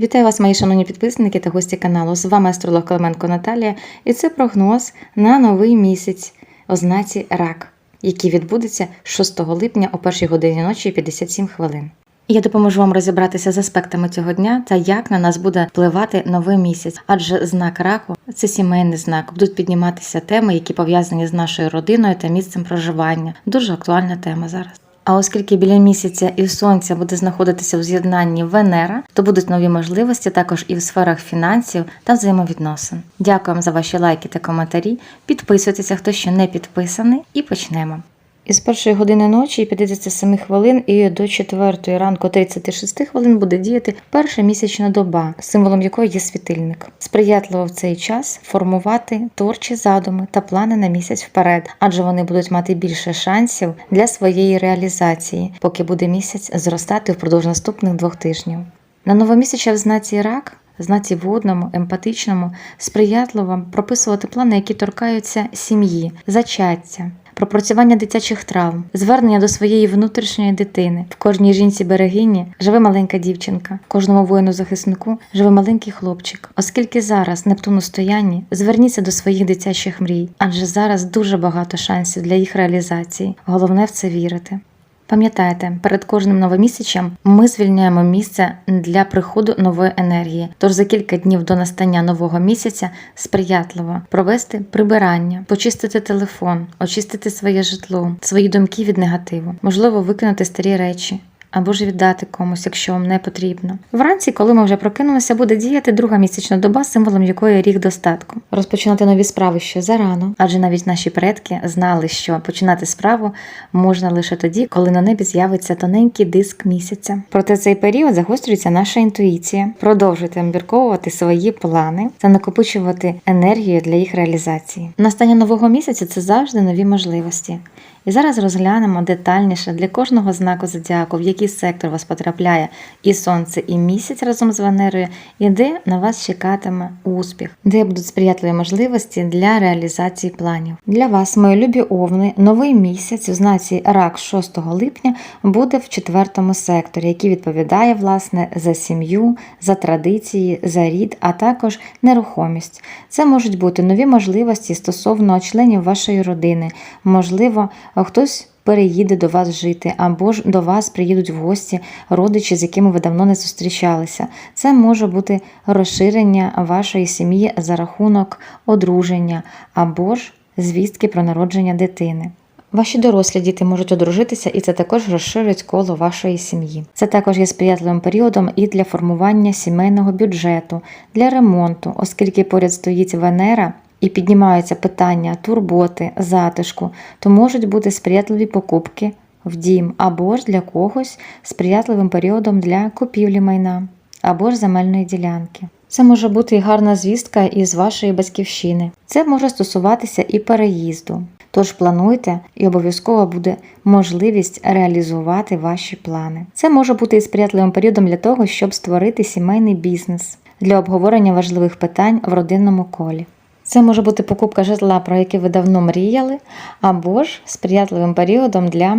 Вітаю вас, мої шановні підписники та гості каналу. З вами астролог Клименко Наталія, і це прогноз на новий місяць ознаці рак, який відбудеться 6 липня о 1 годині ночі і 57 хвилин. Я допоможу вам розібратися з аспектами цього дня та як на нас буде впливати новий місяць, адже знак раку це сімейний знак. Будуть підніматися теми, які пов'язані з нашою родиною та місцем проживання. Дуже актуальна тема зараз. А оскільки біля місяця і сонця буде знаходитися у з'єднанні Венера, то будуть нові можливості також і в сферах фінансів та взаємовідносин. Дякуємо за ваші лайки та коментарі. Підписуйтеся, хто ще не підписаний, і почнемо. Із першої години ночі і 57 хвилин і до 4 ранку 36 хвилин буде діяти перша місячна доба, символом якої є світильник. Сприятливо в цей час формувати творчі задуми та плани на місяць вперед, адже вони будуть мати більше шансів для своєї реалізації, поки буде місяць зростати впродовж наступних двох тижнів. На новомісяча в знаці рак. Знаці водному, емпатичному, сприятливо прописувати плани, які торкаються сім'ї, зачаття, пропрацювання дитячих травм, звернення до своєї внутрішньої дитини. В кожній жінці берегині живе маленька дівчинка, в кожному воїну захиснику живе маленький хлопчик. Оскільки зараз Нептун у стоянні, зверніться до своїх дитячих мрій, адже зараз дуже багато шансів для їх реалізації. Головне в це вірити. Пам'ятайте, перед кожним новомісячем ми звільняємо місце для приходу нової енергії. Тож за кілька днів до настання нового місяця сприятливо провести прибирання, почистити телефон, очистити своє житло, свої думки від негативу, можливо, викинути старі речі. Або ж віддати комусь, якщо вам не потрібно. Вранці, коли ми вже прокинулися, буде діяти друга місячна доба, символом якої рік достатку. Розпочинати нові справи ще зарано, адже навіть наші предки знали, що починати справу можна лише тоді, коли на небі з'явиться тоненький диск місяця. Проте цей період загострюється наша інтуїція. Продовжуйте обмірковувати свої плани та накопичувати енергію для їх реалізації. Настання нового місяця це завжди нові можливості. І зараз розглянемо детальніше для кожного знаку зодіаку, в який сектор вас потрапляє і сонце, і місяць разом з Венерою, і де на вас чекатиме успіх, де будуть сприятливі можливості для реалізації планів. Для вас, мої любі овни, новий місяць у знаці рак 6 липня буде в четвертому секторі, який відповідає власне за сім'ю, за традиції, за рід, а також нерухомість. Це можуть бути нові можливості стосовно членів вашої родини, можливо, хтось переїде до вас жити, або ж до вас приїдуть в гості родичі, з якими ви давно не зустрічалися. Це може бути розширення вашої сім'ї за рахунок одруження, або ж звістки про народження дитини. Ваші дорослі діти можуть одружитися, і це також розширить коло вашої сім'ї. Це також є сприятливим періодом і для формування сімейного бюджету, для ремонту, оскільки поряд стоїть Венера. І піднімаються питання турботи, затишку, то можуть бути сприятливі покупки в дім, або ж для когось сприятливим періодом для купівлі майна, або ж земельної ділянки. Це може бути і гарна звістка із вашої батьківщини. Це може стосуватися і переїзду. Тож плануйте і обов'язково буде можливість реалізувати ваші плани. Це може бути і сприятливим періодом для того, щоб створити сімейний бізнес для обговорення важливих питань в родинному колі. Це може бути покупка житла, про яке ви давно мріяли, або ж сприятливим періодом для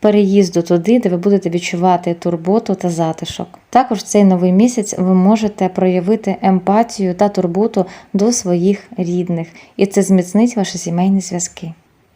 переїзду туди, де ви будете відчувати турботу та затишок. Також цей новий місяць ви можете проявити емпатію та турботу до своїх рідних, і це зміцнить ваші сімейні зв'язки.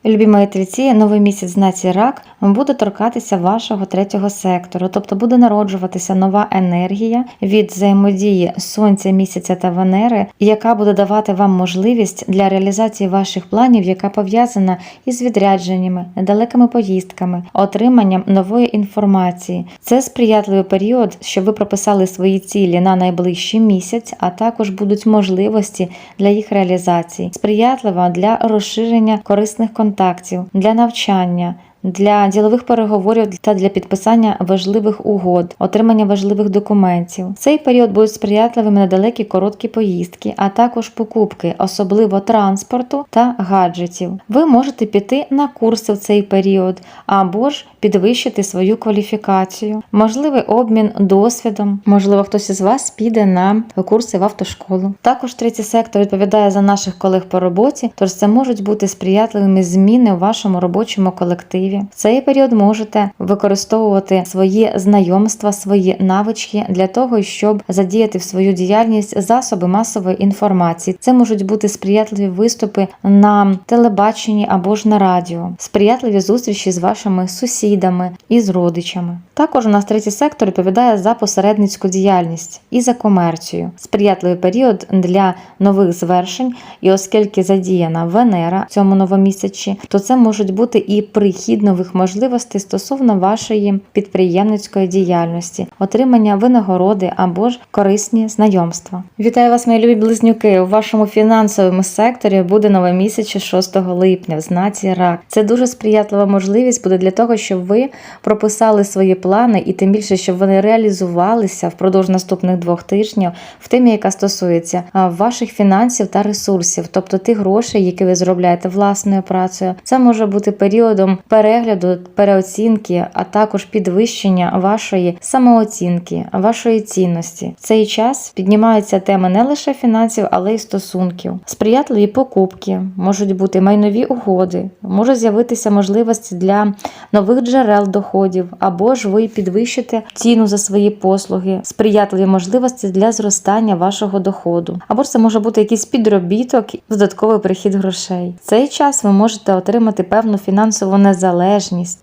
Любі мої тельці, новий місяць знаці рак. Буде торкатися вашого третього сектору, тобто буде народжуватися нова енергія від взаємодії сонця, місяця та Венери, яка буде давати вам можливість для реалізації ваших планів, яка пов'язана із відрядженнями, недалекими поїздками, отриманням нової інформації. Це сприятливий період, щоб ви прописали свої цілі на найближчий місяць, а також будуть можливості для їх реалізації, сприятливо для розширення корисних контактів контактів, для навчання, для ділових переговорів та для підписання важливих угод, отримання важливих документів. Цей період будуть сприятливими на далекі короткі поїздки, а також покупки, особливо транспорту та гаджетів. Ви можете піти на курси в цей період або ж підвищити свою кваліфікацію, можливий обмін досвідом. Можливо, хтось із вас піде на курси в автошколу. Також третій сектор відповідає за наших колег по роботі, тож це можуть бути сприятливими зміни у вашому робочому колективі. Сприятливі. В цей період можете використовувати свої знайомства, свої навички для того, щоб задіяти в свою діяльність засоби масової інформації. Це можуть бути сприятливі виступи на телебаченні або ж на радіо, сприятливі зустрічі з вашими сусідами і з родичами. Також у нас третій сектор відповідає за посередницьку діяльність і за комерцію. Сприятливий період для нових звершень, і оскільки задіяна Венера в цьому новомісячі, то це можуть бути і прихід нових можливостей стосовно вашої підприємницької діяльності, отримання винагороди або ж корисні знайомства. Вітаю вас, мої любі близнюки! У вашому фінансовому секторі буде нове місяць 6 липня в знаці рак. Це дуже сприятлива можливість буде для того, щоб ви прописали свої плани, і тим більше, щоб вони реалізувалися впродовж наступних двох тижнів в темі, яка стосується ваших фінансів та ресурсів, тобто тих грошей, які ви зробляєте власною працею. Це може бути періодом перегляду, переоцінки, а також підвищення вашої самооцінки, вашої цінності. В цей час піднімаються теми не лише фінансів, але й стосунків. Сприятливі покупки можуть бути майнові угоди, можуть з'явитися можливості для нових джерел доходів, або ж ви підвищите ціну за свої послуги, сприятливі можливості для зростання вашого доходу, або ж це може бути якийсь підробіток, додатковий прихід грошей. В цей час ви можете отримати певну фінансову незалежність.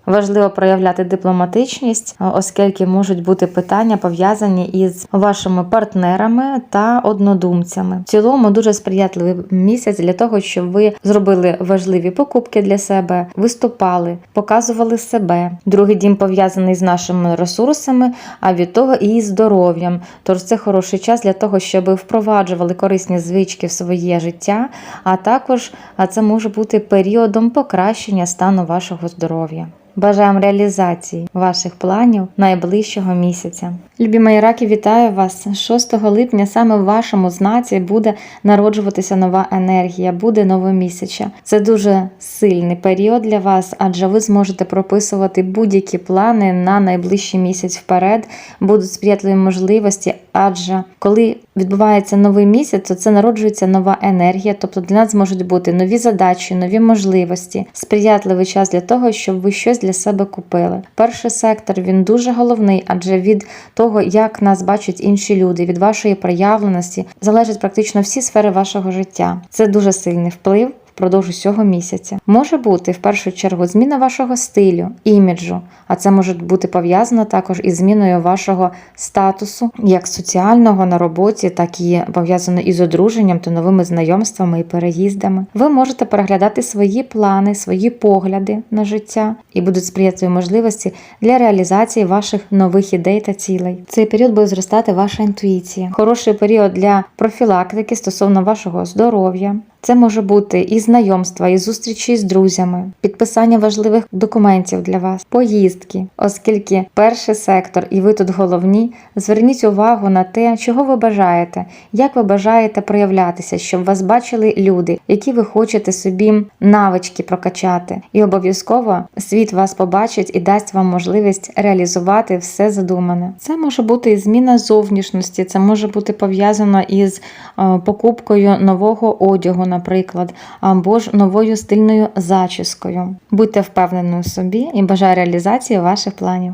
Важливо проявляти дипломатичність, оскільки можуть бути питання пов'язані із вашими партнерами та однодумцями. В цілому дуже сприятливий місяць для того, щоб ви зробили важливі покупки для себе, виступали, показували себе. Другий дім пов'язаний з нашими ресурсами, а від того і здоров'ям. Тож це хороший час для того, щоб впроваджували корисні звички в своє життя, а також це може бути періодом покращення стану вашого здоров'я здоров'я. Бажаємо реалізації ваших планів найближчого місяця. Любі мої раки, вітаю вас! 6 липня саме в вашому знаці буде народжуватися нова енергія, буде новомісяча. Це дуже сильний період для вас, адже ви зможете прописувати будь-які плани на найближчий місяць вперед, будуть сприятливі можливості, адже коли відбувається новий місяць, то це народжується нова енергія, тобто для нас можуть бути нові задачі, нові можливості, сприятливий час для того, щоб ви щось для себе купили. Перший сектор він дуже головний, адже від того, як нас бачать інші люди, від вашої проявленості залежать практично всі сфери вашого життя. Це дуже сильний вплив. Впродовж усього місяця може бути в першу чергу зміна вашого стилю, іміджу, а це може бути пов'язано також із зміною вашого статусу, як соціального на роботі, так і пов'язано із одруженням та новими знайомствами і переїздами. Ви можете переглядати свої плани, свої погляди на життя і будуть сприятливі можливості для реалізації ваших нових ідей та цілей. Цей період буде зростати ваша інтуїція. Хороший період для профілактики стосовно вашого здоров'я. Це може бути і знайомства, і зустрічі з друзями, підписання важливих документів для вас, поїздки, оскільки перший сектор, і ви тут головні, зверніть увагу на те, чого ви бажаєте, як ви бажаєте проявлятися, щоб вас бачили люди, які ви хочете собі навички прокачати, і обов'язково світ вас побачить і дасть вам можливість реалізувати все задумане. Це може бути і зміна зовнішності, це може бути пов'язано із е, покупкою нового одягу наприклад, або ж новою стильною зачіскою. Будьте впевнені у собі і бажаю реалізації ваших планів.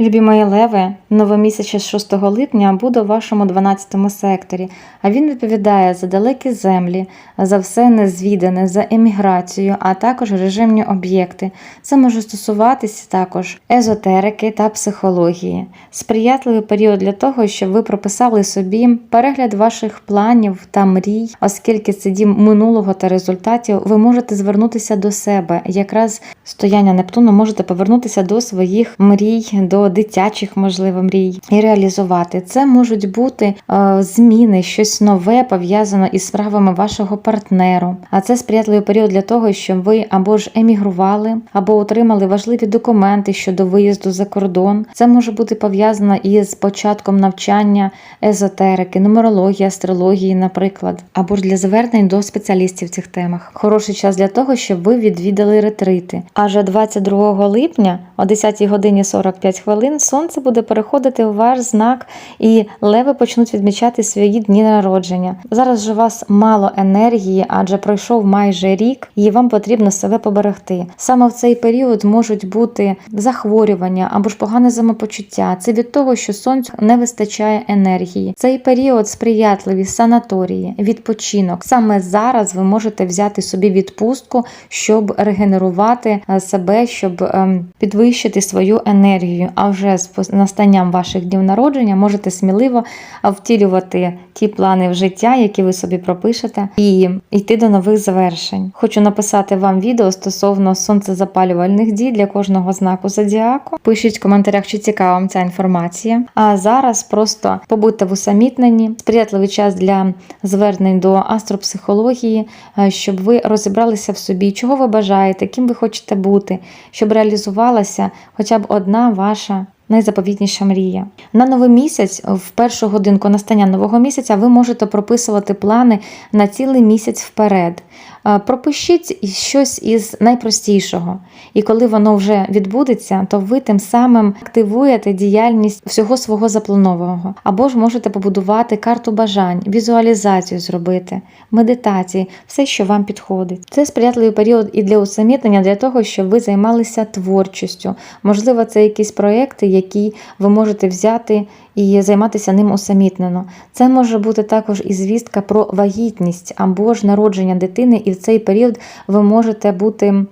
Любі мої леви, новомісяча 6 липня буде у вашому 12 секторі, а він відповідає за далекі землі, за все незвідане, за еміграцію, а також режимні об'єкти. Це може стосуватися також езотерики та психології. Сприятливий період для того, щоб ви прописали собі перегляд ваших планів та мрій, оскільки це дім минулого та результатів, ви можете звернутися до себе. Якраз стояння Нептуну можете повернутися до своїх мрій. до дитячих, можливо, мрій і реалізувати. Це можуть бути е, зміни, щось нове пов'язане із справами вашого партнеру. А це сприятливий період для того, щоб ви або ж емігрували, або отримали важливі документи щодо виїзду за кордон. Це може бути пов'язано із початком навчання езотерики, нумерології, астрології, наприклад, або ж для звернень до спеціалістів в цих темах. Хороший час для того, щоб ви відвідали ретрити. Аже 22 липня о 10 годині 45 хвилин хвилин сонце буде переходити у ваш знак, і леви почнуть відмічати свої дні народження. Зараз же у вас мало енергії, адже пройшов майже рік, і вам потрібно себе поберегти. Саме в цей період можуть бути захворювання або ж погане самопочуття. Це від того, що сонцю не вистачає енергії. Цей період сприятливі санаторії, відпочинок. Саме зараз ви можете взяти собі відпустку, щоб регенерувати е, себе, щоб ем, підвищити свою енергію. А вже з настанням ваших днів народження можете сміливо втілювати ті плани в життя, які ви собі пропишете, і йти до нових завершень. Хочу написати вам відео стосовно сонцезапалювальних дій для кожного знаку зодіаку. Пишіть в коментарях, чи цікава вам ця інформація. А зараз просто побудьте в усамітненні, сприятливий час для звернень до астропсихології, е, щоб ви розібралися в собі, чого ви бажаєте, ким ви хочете бути, щоб реалізувалася хоча б одна ваша. Найзаповітніша мрія на новий місяць, в першу годинку настання нового місяця, ви можете прописувати плани на цілий місяць вперед. Е, Пропишіть щось із найпростішого, і коли воно вже відбудеться, то ви тим самим активуєте діяльність всього свого запланованого. Або ж можете побудувати карту бажань, візуалізацію зробити, медитації, все, що вам підходить. Це сприятливий період і для усамітнення, для того, щоб ви займалися творчістю. Можливо, це якісь проекти, які ви можете взяти і займатися ним усамітнено. Це може бути також і звістка про вагітність або ж народження дитини, і в цей період ви можете бути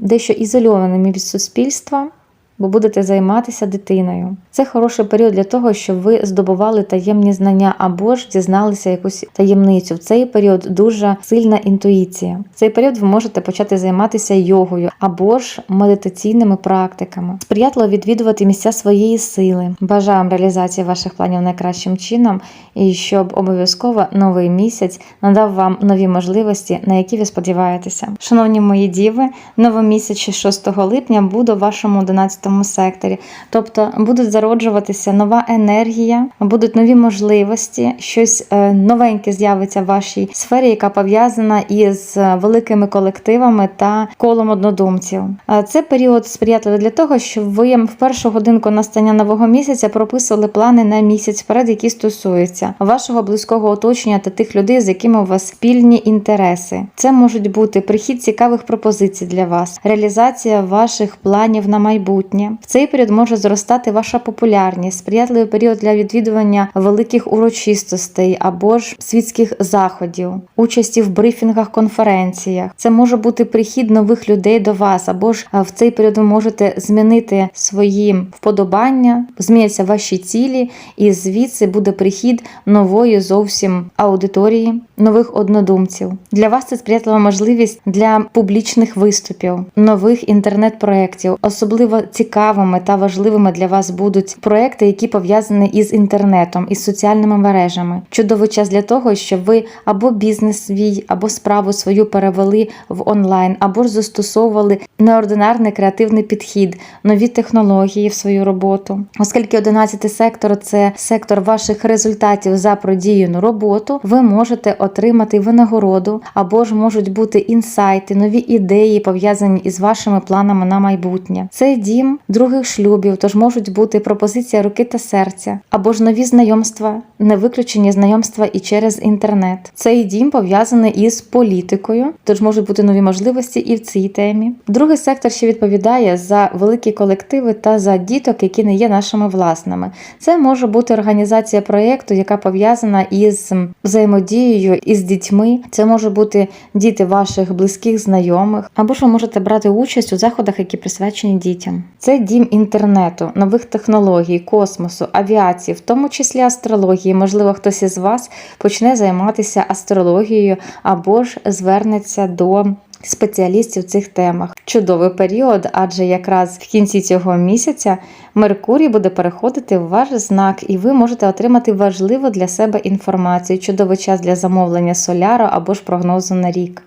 дещо ізольованими від суспільства. Бо будете займатися дитиною. Це хороший період для того, щоб ви здобували таємні знання або ж дізналися якусь таємницю. В цей період дуже сильна інтуїція. В цей період ви можете почати займатися йогою або ж медитаційними практиками. Сприятливо відвідувати місця своєї сили. Бажаю вам реалізації ваших планів найкращим чином і щоб обов'язково новий місяць надав вам нові можливості, на які ви сподіваєтеся. Шановні мої діви, новомісяць 6 липня буде в вашому 11 секторі. Тобто будуть зароджуватися нова енергія, будуть нові можливості, щось е, новеньке з'явиться в вашій сфері, яка пов'язана із е, великими колективами та колом однодумців. Е, Це період сприятливий для того, щоб ви в першу годинку настання нового місяця прописували плани на місяць вперед, які стосуються вашого близького оточення та тих людей, з якими у вас спільні інтереси. Це можуть бути прихід цікавих пропозицій для вас, реалізація ваших планів на майбутнє. В цей період може зростати ваша популярність, сприятливий період для відвідування великих урочистостей або ж світських заходів, участі в брифінгах, конференціях. Це може бути прихід нових людей до вас, або ж в цей період ви можете змінити свої вподобання, зміняться ваші цілі, і звідси буде прихід нової зовсім аудиторії, нових однодумців. Для вас це сприятлива можливість для публічних виступів, нових інтернет-проєктів. Особливо цікавими та важливими для вас будуть проекти, які пов'язані із інтернетом, із соціальними мережами. Чудовий час для того, щоб ви або бізнес свій, або справу свою перевели в онлайн, або ж застосовували неординарний креативний підхід, нові технології в свою роботу. Оскільки 11 сектор це сектор ваших результатів за продіяну роботу, ви можете отримати винагороду, або ж можуть бути інсайти, нові ідеї пов'язані із вашими планами на майбутнє. Це дім других шлюбів, тож можуть бути пропозиція руки та серця, або ж нові знайомства, не виключені знайомства і через інтернет. Цей дім пов'язаний із політикою, тож можуть бути нові можливості і в цій темі. Другий сектор ще відповідає за великі колективи та за діток, які не є нашими власними. Це може бути організація проєкту, яка пов'язана із взаємодією із дітьми. Це може бути діти ваших близьких знайомих, або ж ви можете брати участь у заходах, які присвячені дітям. Це дім інтернету, нових технологій, космосу, авіації, в тому числі астрології. Можливо, хтось із вас почне займатися астрологією або ж звернеться до. Спеціалістів в цих темах чудовий період, адже якраз в кінці цього місяця Меркурій буде переходити в ваш знак, і ви можете отримати важливу для себе інформацію. Чудовий час для замовлення соляру або ж прогнозу на рік.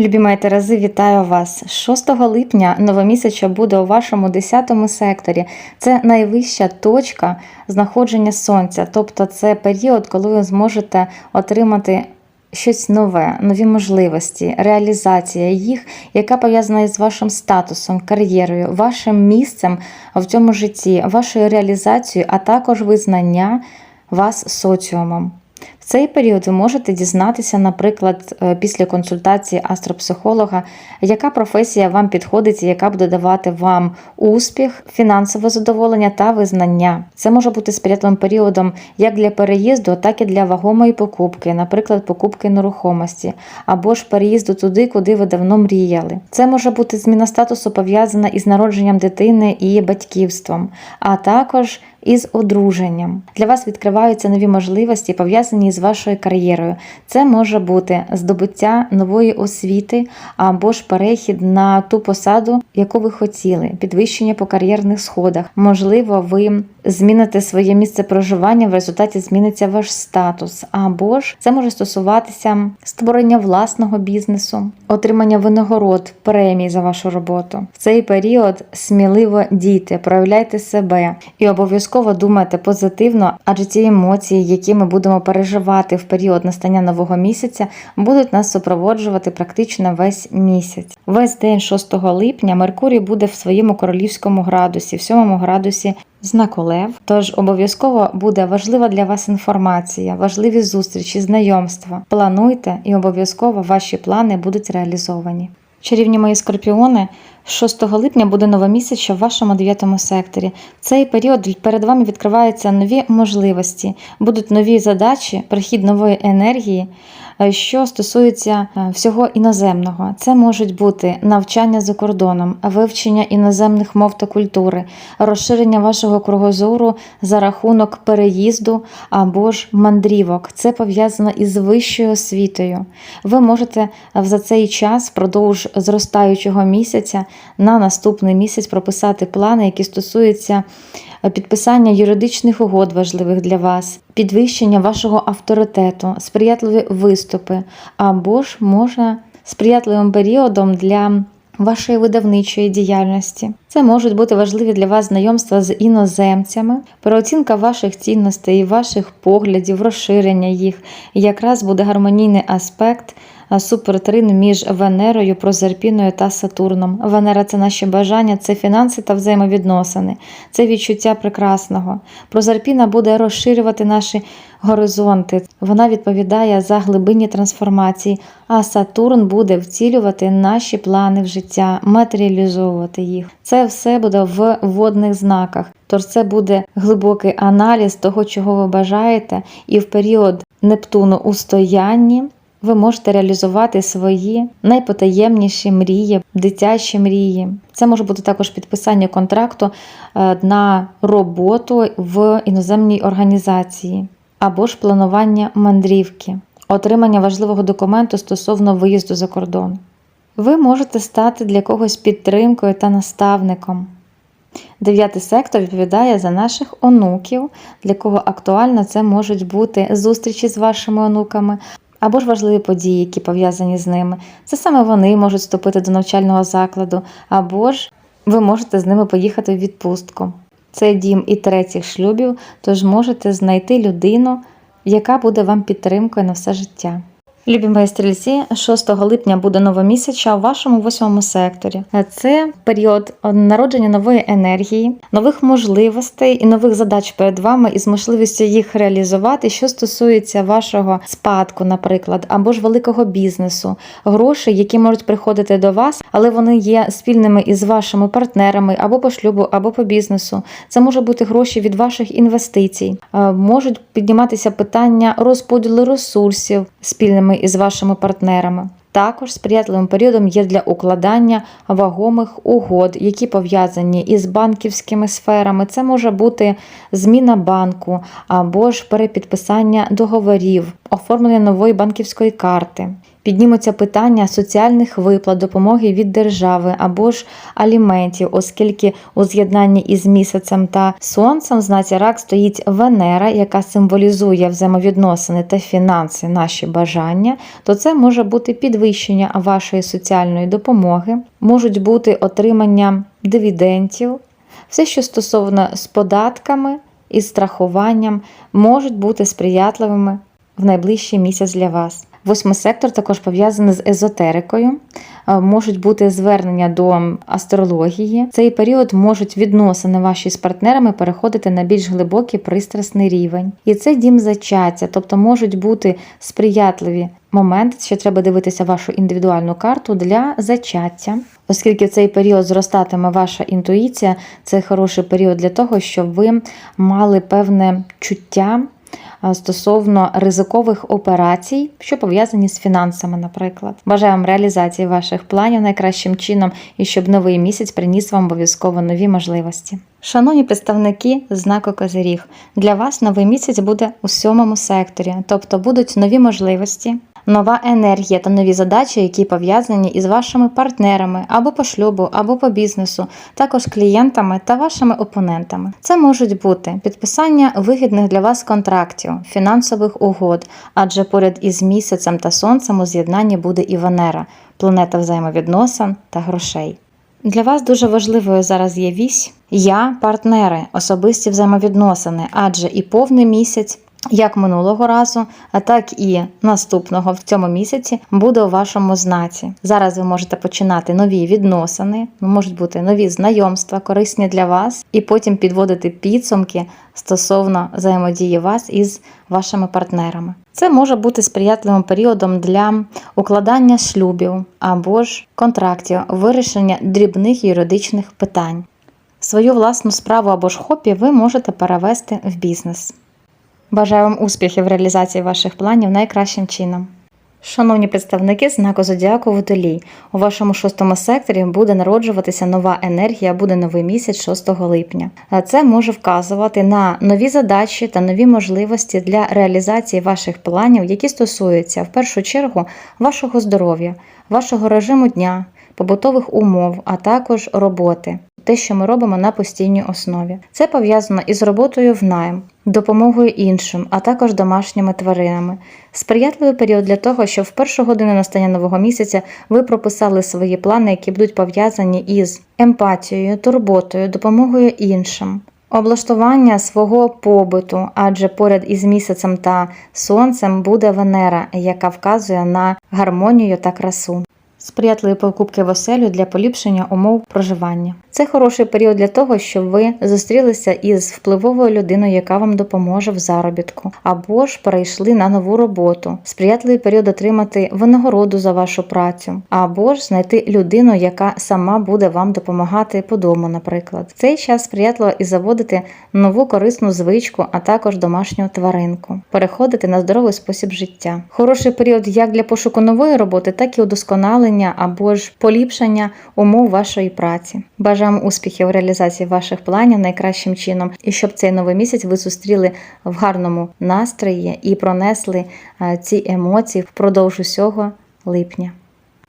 Любі мої Терези, вітаю вас! 6 липня новомісяча буде у вашому 10 секторі. Це найвища точка знаходження сонця, тобто це період, коли ви зможете отримати щось нове, нові можливості, реалізація їх, яка пов'язана із вашим статусом, кар'єрою, вашим місцем в цьому житті, вашою реалізацією, а також визнання вас соціумом. В цей період ви можете дізнатися, наприклад, е, після консультації астропсихолога, яка професія вам підходить і яка буде давати вам успіх, фінансове задоволення та визнання. Це може бути сприятливим періодом як для переїзду, так і для вагомої покупки, наприклад, покупки нерухомості, або ж переїзду туди, куди ви давно мріяли. Це може бути зміна статусу пов'язана із народженням дитини і батьківством, а також із одруженням. Для вас відкриваються нові можливості, пов'язані з вашою кар'єрою. Це може бути здобуття нової освіти або ж перехід на ту посаду, яку ви хотіли, підвищення по кар'єрних сходах. Можливо, ви зміните своє місце проживання, в результаті зміниться ваш статус, або ж це може стосуватися створення власного бізнесу, отримання винагород, премій за вашу роботу. В цей період сміливо дійте, проявляйте себе і обов'язково думайте позитивно, адже ті емоції, які ми будемо переживати в період настання нового місяця, будуть нас супроводжувати практично весь місяць. Весь день 6 липня Меркурій буде в своєму королівському градусі, в сьомому градусі знаку Лев. Тож обов'язково буде важлива для вас інформація, важливі зустрічі, знайомства. Плануйте і обов'язково ваші плани будуть реалізовані. Чарівні мої скорпіони, 6 липня буде нове місяць в вашому дев'ятому секторі. В цей період перед вами відкриваються нові можливості, будуть нові задачі, прихід нової енергії, е, що стосується е, всього іноземного. Це можуть бути навчання за кордоном, вивчення іноземних мов та культури, розширення вашого кругозору за рахунок переїзду або ж мандрівок. Це пов'язано із вищою освітою. Ви можете е, за цей час впродовж зростаючого місяця на наступний місяць прописати плани, які стосуються е, підписання юридичних угод важливих для вас, підвищення вашого авторитету, сприятливі виступи, або ж можна сприятливим періодом для вашої видавничої діяльності. Це можуть бути важливі для вас знайомства з іноземцями, переоцінка ваших цінностей, ваших поглядів, розширення їх. Якраз буде гармонійний аспект супертрин між Венерою, Прозерпіною та Сатурном. Венера це наші бажання, це фінанси та взаємовідносини, це відчуття прекрасного. Прозерпіна буде розширювати наші горизонти. Вона відповідає за глибинні трансформації, а Сатурн буде вцілювати наші плани в життя, матеріалізовувати їх. Це все буде в водних знаках. Тож це буде глибокий аналіз того, чого ви бажаєте, і в період Нептуну у стоянні ви можете реалізувати свої найпотаємніші мрії, дитячі мрії. Це може бути також підписання контракту е, на роботу в іноземній організації або ж планування мандрівки, отримання важливого документу стосовно виїзду за кордон. Ви можете стати для когось підтримкою та наставником. Дев'ятий сектор відповідає за наших онуків, для кого актуально це можуть бути зустрічі з вашими онуками, або ж важливі події, які пов'язані з ними. Це саме вони можуть вступити до навчального закладу, або ж ви можете з ними поїхати в відпустку. Це дім і третіх шлюбів, тож можете знайти людину, яка буде вам підтримкою на все життя. Любі мої стрільці, 6 липня буде новомісяча у вашому восьмому секторі. Це період народження нової енергії, нових можливостей і нових задач перед вами із можливістю їх реалізувати, що стосується вашого спадку, наприклад, або ж великого бізнесу, грошей, які можуть приходити до вас, але вони є спільними із вашими партнерами або по шлюбу, або по бізнесу. Це може бути гроші від ваших інвестицій, Е, можуть підніматися питання розподілу ресурсів спільними із вашими партнерами. Також сприятливим періодом є для укладання вагомих угод, які пов'язані із банківськими сферами. Це може бути зміна банку або ж перепідписання договорів, оформлення нової банківської карти. Піднімуться питання соціальних виплат, допомоги від держави або ж аліментів, оскільки у з'єднанні із місяцем та сонцем в знаці рак стоїть Венера, яка символізує взаємовідносини та фінанси, наші бажання, то це може бути підвищення вашої соціальної допомоги, можуть бути отримання дивідендів, все, що стосовно з податками і страхуванням, можуть бути сприятливими в найближчий місяць для вас. Восьмий сектор також пов'язаний з езотерикою. Е, Можуть бути звернення до астрології. Цей період можуть відносини ваші з партнерами переходити на більш глибокий пристрасний рівень. І це дім зачаття, тобто можуть бути сприятливі моменти, що треба дивитися вашу індивідуальну карту для зачаття. Оскільки в цей період зростатиме ваша інтуїція, це хороший період для того, щоб ви мали певне чуття стосовно ризикових операцій, що пов'язані з фінансами, наприклад. Бажаю вам реалізації ваших планів найкращим чином і щоб новий місяць приніс вам обов'язково нові можливості. Шановні представники знаку Козиріг, для вас новий місяць буде у сьомому секторі, тобто будуть нові можливості, нова енергія та нові задачі, які пов'язані із вашими партнерами або по шлюбу, або по бізнесу, також клієнтами та вашими опонентами. Це можуть бути підписання вигідних для вас контрактів, фінансових угод, адже поряд із місяцем та сонцем у з'єднанні буде і Венера, планета взаємовідносин та грошей. Для вас дуже важливою зараз є вісь я, партнери, особисті взаємовідносини, адже і повний місяць, як минулого разу, а так і наступного в цьому місяці буде у вашому знаці. Зараз ви можете починати нові відносини, можуть бути нові знайомства, корисні для вас, і потім підводити підсумки стосовно взаємодії вас із вашими партнерами. Це може бути сприятливим періодом для укладання шлюбів або ж контрактів, вирішення дрібних юридичних питань. Свою власну справу або ж хобі ви можете перевести в бізнес. Бажаю вам успіхів в реалізації ваших планів найкращим чином. Шановні представники знаку Зодіаку Водолій, у вашому шостому секторі буде народжуватися нова енергія, буде новий місяць 6 липня. Це може вказувати на нові задачі та нові можливості для реалізації ваших планів, які стосуються в першу чергу вашого здоров'я, вашого режиму дня, побутових умов, а також роботи. Те, що ми робимо на постійній основі. Це пов'язано із роботою в найм, допомогою іншим, а також домашніми тваринами. Сприятливий період для того, щоб в першу годину настання нового місяця ви прописали свої плани, які будуть пов'язані із емпатією, турботою, допомогою іншим. Облаштування свого побуту, адже поряд із місяцем та сонцем буде Венера, яка вказує на гармонію та красу. Сприятливі покупки в оселю для поліпшення умов проживання. Це хороший період для того, щоб ви зустрілися із впливовою людиною, яка вам допоможе в заробітку, або ж перейшли на нову роботу. Сприятливий період отримати винагороду за вашу працю, або ж знайти людину, яка сама буде вам допомагати по дому, наприклад. В цей час сприятливо і заводити нову корисну звичку, а також домашню тваринку, переходити на здоровий спосіб життя. Хороший період як для пошуку нової роботи, так і удосконалення або ж поліпшення умов вашої праці. Бажаємо успіхів у реалізації ваших планів найкращим чином, і щоб цей новий місяць ви зустріли в гарному настрої і пронесли е, ці емоції впродовж усього липня.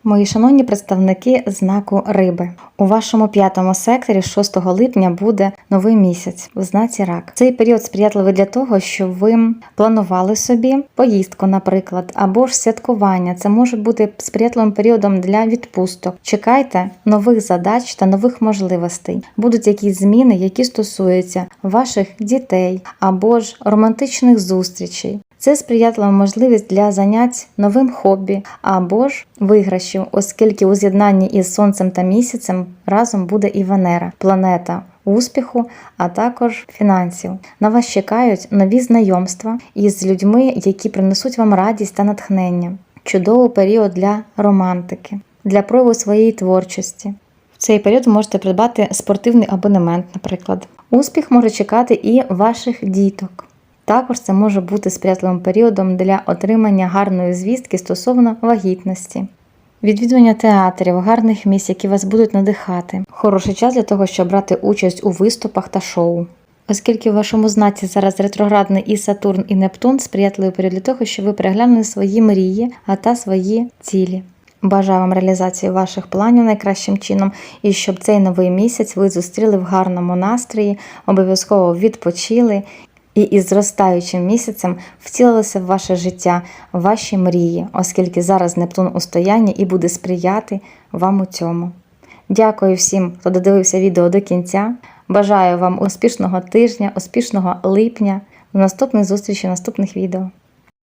Мої шановні представники знаку риби. У вашому п'ятому секторі 6 липня буде новий місяць в знаці рак. Цей період сприятливий для того, щоб ви планували собі поїздку, наприклад, або ж святкування. Це може бути сприятливим періодом для відпусток. Чекайте нових задач та нових можливостей. Будуть якісь зміни, які стосуються ваших дітей або ж романтичних зустрічей. Це сприятлива можливість для занять новим хобі або ж виграшів, оскільки у з'єднанні із сонцем та місяцем разом буде і Венера, планета успіху, а також фінансів. На вас чекають нові знайомства із людьми, які принесуть вам радість та натхнення. Чудовий період для романтики, для прояву своєї творчості. В цей період ви можете придбати спортивний абонемент, наприклад. Успіх може чекати і ваших діток. Також це може бути сприятливим періодом для отримання гарної звістки стосовно вагітності. Відвідування театрів, гарних місць, які вас будуть надихати. Хороший час для того, щоб брати участь у виступах та шоу. Оскільки в вашому знаці зараз ретроградний і Сатурн, і Нептун, сприятливий період для того, щоб ви переглянули свої мрії, а та свої цілі. Бажаю вам реалізації ваших планів найкращим чином, і щоб цей новий місяць ви зустріли в гарному настрої, обов'язково відпочили і із зростаючим місяцем втілилися в ваше життя, в ваші мрії, оскільки зараз Нептун у стоянні і буде сприяти вам у цьому. Дякую всім, хто додивився відео до кінця. Бажаю вам успішного тижня, успішного липня. До наступних зустрічей, наступних відео.